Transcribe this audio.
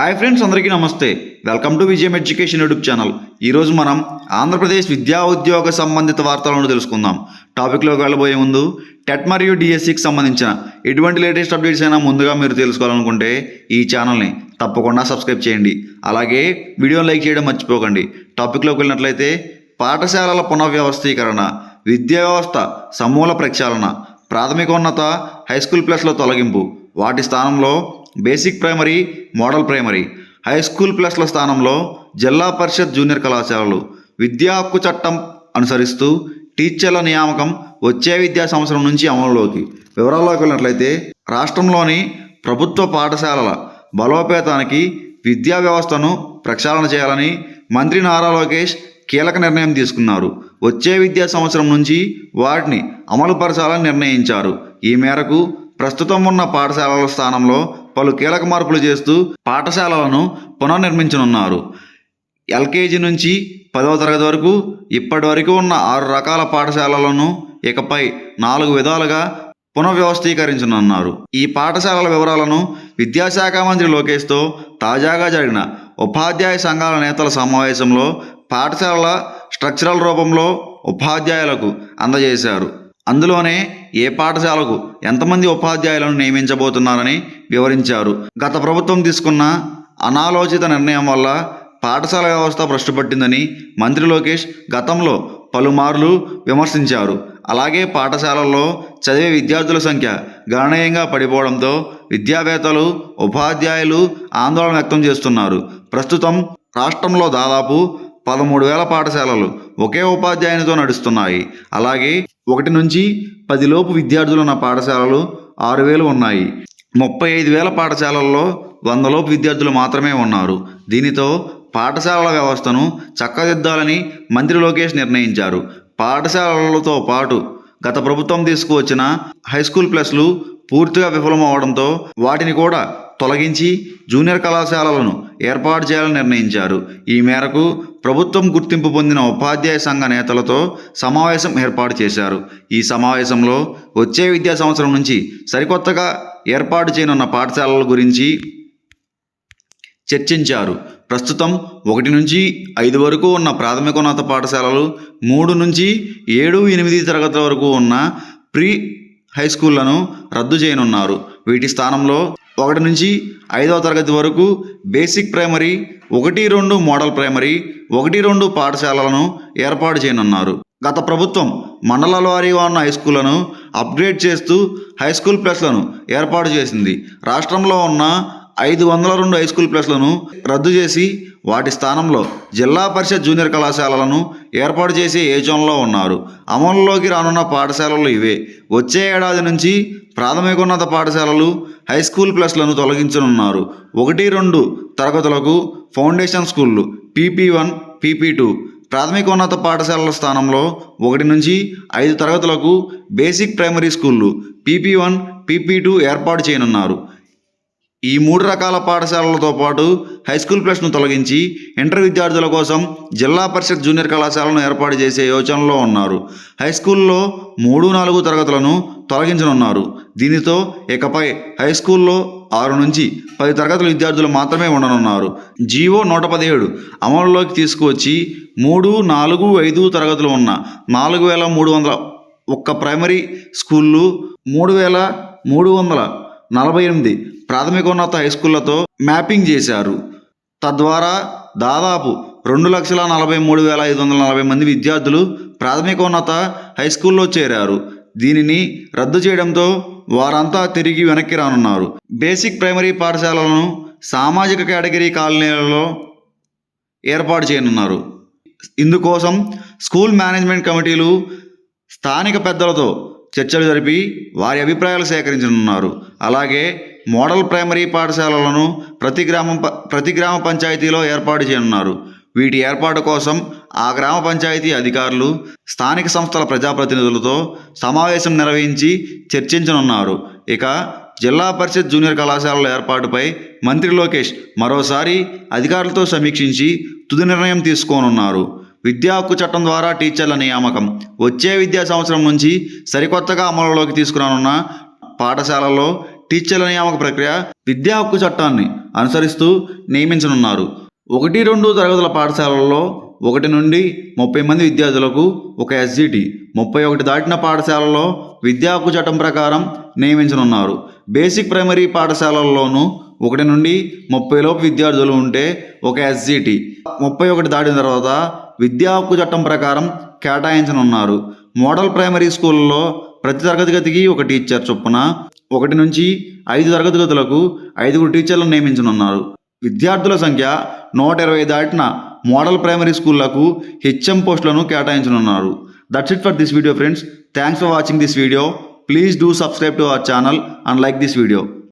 Hi friends అందరికీ నమస్తే. Welcome to Vijayam education YouTube channel. ఈరోజు మనం ఆంధ్రప్రదేశ్ విద్యా ఉద్యోగ సంబంధిత వార్తలను తెలుసుకుందాం. టాపిక్లోకి వెళ్ళబోయే ముందు టెట్ మరియు డిఎస్సికి సంబంధించిన ఎటువంటి లేటెస్ట్ అప్డేట్స్ అయినా ముందుగా మీరు తెలుసుకోవాలనుకుంటే ఈ ఛానల్ని తప్పకుండా సబ్స్క్రైబ్ చేయండి. అలాగే వీడియోని లైక్ చేయడం మర్చిపోకండి. టాపిక్లోకి వెళ్ళినట్లయితే పాఠశాలల పునర్వ్యవస్థీకరణ విద్యా వ్యవస్థ సమూల ప్రక్షాళన ప్రాథమికోన్నత హై స్కూల్ ప్లస్లో తొలగింపు వాటి స్థానంలో basic primary model primary. High school ప్లస్ల స్థానంలో జిల్లా పరిషత్ జూనియర్ కళాశాలలు విద్యా హక్కు చట్టం అనుసరిస్తూ టీచర్ల నియామకం వచ్చే విద్యా సంవత్సరం నుంచి అమలులోకి. వివరాల్లోకి వెళ్ళినట్లయితే రాష్ట్రంలోని ప్రభుత్వ పాఠశాలల బలోపేతానికి విద్యా వ్యవస్థను ప్రక్షాళన చేయాలని మంత్రి నారా లోకేష్ కీలక నిర్ణయం తీసుకున్నారు. వచ్చే విద్యా సంవత్సరం నుంచి వాటిని అమలుపరచాలని నిర్ణయించారు. ఈ మేరకు ప్రస్తుతం ఉన్న పాఠశాలల స్థానంలో పలు కీలక మార్పులు చేస్తూ పాఠశాలలను పునర్నిర్మించనున్నారు. ఎల్కేజీ నుంచి పదవ తరగతి వరకు ఇప్పటి వరకు ఉన్న ఆరు రకాల పాఠశాలలను ఇకపై నాలుగు విధాలుగా పునర్వ్యవస్థీకరించనున్నారు. ఈ పాఠశాలల వివరాలను విద్యాశాఖ మంత్రి లోకేష్తో తాజాగా జరిగిన ఉపాధ్యాయ సంఘాల నేతల సమావేశంలో పాఠశాలల స్ట్రక్చరల్ రూపంలో ఉపాధ్యాయులకు అందజేశారు. అందులోనే ఏ పాఠశాలకు ఎంతమంది ఉపాధ్యాయులను నియమించబోతున్నారని వివరించారు. గత ప్రభుత్వం తీసుకున్న అనాలోచిత నిర్ణయం వల్ల పాఠశాల వ్యవస్థ భ్రష్టుపట్టిందని మంత్రి లోకేష్ గతంలో పలుమార్లు విమర్శించారు. అలాగే పాఠశాలల్లో చదివే విద్యార్థుల సంఖ్య గణనీయంగా పడిపోవడంతో విద్యావేత్తలు ఉపాధ్యాయులు ఆందోళన వ్యక్తం చేస్తున్నారు. ప్రస్తుతం రాష్ట్రంలో దాదాపు పదమూడు వేల పాఠశాలలు ఒకే ఉపాధ్యాయునితో నడుస్తున్నాయి. అలాగే ఒకటి నుంచి పదిలోపు విద్యార్థులు ఉన్న పాఠశాలలు ఆరు వేలు ఉన్నాయి. ముప్పై ఐదు వేల పాఠశాలల్లో వందలోపు విద్యార్థులు మాత్రమే ఉన్నారు. దీనితో పాఠశాలల వ్యవస్థను చక్కదిద్దాలని మంత్రి లోకేష్ నిర్ణయించారు. పాఠశాలలతో పాటు గత ప్రభుత్వం తీసుకువచ్చిన హై స్కూల్ ప్లస్లు పూర్తిగా విఫలమవడంతో వాటిని కూడా తొలగించి జూనియర్ కళాశాలలను ఏర్పాటు చేయాలని నిర్ణయించారు. ఈ మేరకు ప్రభుత్వం గుర్తింపు పొందిన ఉపాధ్యాయ సంఘ నేతలతో సమావేశం ఏర్పాటు చేశారు. ఈ సమావేశంలో వచ్చే విద్యా సంవత్సరం నుంచి సరికొత్తగా ఏర్పాటు చేయనున్న పాఠశాలల గురించి చర్చించారు. ప్రస్తుతం ఒకటి నుంచి ఐదు వరకు ఉన్న ప్రాథమికోన్నత పాఠశాలలు మూడు నుంచి ఏడు ఎనిమిది తరగతుల వరకు ఉన్న ప్రీ హై స్కూళ్ళను రద్దు చేయనున్నారు. వీటి స్థానంలో ఒకటి నుంచి ఐదవ తరగతి వరకు బేసిక్ ప్రైమరీ ఒకటి రెండు మోడల్ ప్రైమరీ ఒకటి రెండు పాఠశాలలను ఏర్పాటు చేయనున్నారు. గత ప్రభుత్వం మండలాల వారీగా ఉన్న హై స్కూళ్ళను అప్గ్రేడ్ చేస్తూ హై స్కూల్ ప్లస్లను ఏర్పాటు చేసింది. రాష్ట్రంలో ఉన్న ఐదు వందల రెండు హై స్కూల్ ప్లస్లను రద్దు చేసి వాటి స్థానంలో జిల్లా పరిషత్ జూనియర్ కళాశాలలను ఏర్పాటు చేసే ఏజోన్లో ఉన్నారు. అమలులోకి రానున్న పాఠశాలలు ఇవే. వచ్చే ఏడాది నుంచి ప్రాథమికోన్నత పాఠశాలలు హై స్కూల్ ప్లస్లను తొలగించనున్నారు. ఒకటి రెండు తరగతులకు ఫౌండేషన్ స్కూళ్ళు పీపీ వన్ పీపీ టూ. ప్రాథమికోన్నత పాఠశాలల స్థానంలో ఒకటి నుంచి ఐదు తరగతులకు బేసిక్ ప్రైమరీ స్కూళ్ళు పీపీ వన్ పీపీ టూ ఏర్పాటు చేయనున్నారు. ఈ మూడు రకాల పాఠశాలలతో పాటు హై స్కూల్ ప్లస్ను తొలగించి ఇంటర్ విద్యార్థుల కోసం జిల్లా పరిషత్ జూనియర్ కళాశాలను ఏర్పాటు చేసే యోచనలో ఉన్నారు. హై స్కూల్లో మూడు నాలుగు తరగతులను తొలగించనున్నారు. దీనితో ఇకపై హై స్కూల్లో ఆరు నుంచి పది తరగతుల విద్యార్థులు మాత్రమే ఉండనున్నారు. జీవో నూట పదిహేడు అమలులోకి తీసుకువచ్చి మూడు నాలుగు ఐదు తరగతులు ఉన్న నాలుగు వేల మూడు వందల ఒక్క ప్రైమరీ స్కూళ్ళు మూడు వేల మూడు వందల నలభై ఎనిమిది ప్రాథమికోన్నత హై స్కూళ్ళతో మ్యాపింగ్ చేశారు. తద్వారా దాదాపు రెండు లక్షల నలభై మూడు వేల ఐదు వందల నలభై మంది విద్యార్థులు ప్రాథమికోన్నత హై స్కూల్లో చేరారు. దీనిని రద్దు చేయడంతో వారంతా తిరిగి వెనక్కి రానున్నారు. బేసిక్ ప్రైమరీ పాఠశాలలను సామాజిక కేటగిరీ కాలనీలలో ఏర్పాటు చేయనున్నారు. ఇందుకోసం స్కూల్ మేనేజ్మెంట్ కమిటీలు స్థానిక పెద్దలతో చర్చలు జరిపి వారి అభిప్రాయాలు సేకరించనున్నారు. అలాగే మోడల్ ప్రైమరీ పాఠశాలలను ప్రతి గ్రామం ప- ప్రతి గ్రామ పంచాయతీలో ఏర్పాటు చేయనున్నారు. వీటి ఏర్పాటు కోసం ఆ గ్రామ పంచాయతీ అధికారులు స్థానిక సంస్థల ప్రజాప్రతినిధులతో సమావేశం నిర్వహించి చర్చించనున్నారు. ఇక జిల్లా పరిషత్ జూనియర్ కళాశాలల ఏర్పాటుపై మంత్రి లోకేష్ మరోసారి అధికారులతో సమీక్షించి తుది నిర్ణయం తీసుకోనున్నారు. విద్యా హక్కు చట్టం ద్వారా టీచర్ల నియామకం. వచ్చే విద్యా సంవత్సరం నుంచి సరికొత్తగా అమలులోకి తీసుకురానున్న పాఠశాలలో టీచర్ల నియామక ప్రక్రియ విద్యా హక్కు చట్టాన్ని అనుసరిస్తూ నియమించనున్నారు. ఒకటి రెండు తరగతుల పాఠశాలల్లో ఒకటి నుండి ముప్పై మంది విద్యార్థులకు ఒక ఎస్జిటి ముప్పై ఒకటి దాటిన పాఠశాలలో విద్యా హక్కు చట్టం ప్రకారం నియమించనున్నారు. బేసిక్ ప్రైమరీ పాఠశాలల్లోనూ ఒకటి నుండి ముప్పై లోపు విద్యార్థులు ఉంటే ఒక ఎస్జిటి ముప్పై ఒకటి దాటిన తర్వాత విద్యా హక్కు చట్టం ప్రకారం కేటాయించనున్నారు. మోడల్ ప్రైమరీ స్కూల్లో ప్రతి తరగతి గదికి ఒక టీచర్ చొప్పున ఒకటి నుంచి ఐదు తరగతి గదులకు ఐదుగురు టీచర్లను నియమించనున్నారు. విద్యార్థుల సంఖ్య నూట ఇరవై దాటిన మోడల్ ప్రైమరీ స్కూళ్ళకు హెచ్ఎం పోస్టులను కేటాయించనున్నారు. That's it for this video friends thanks for watching this video please do subscribe to our channel and like this video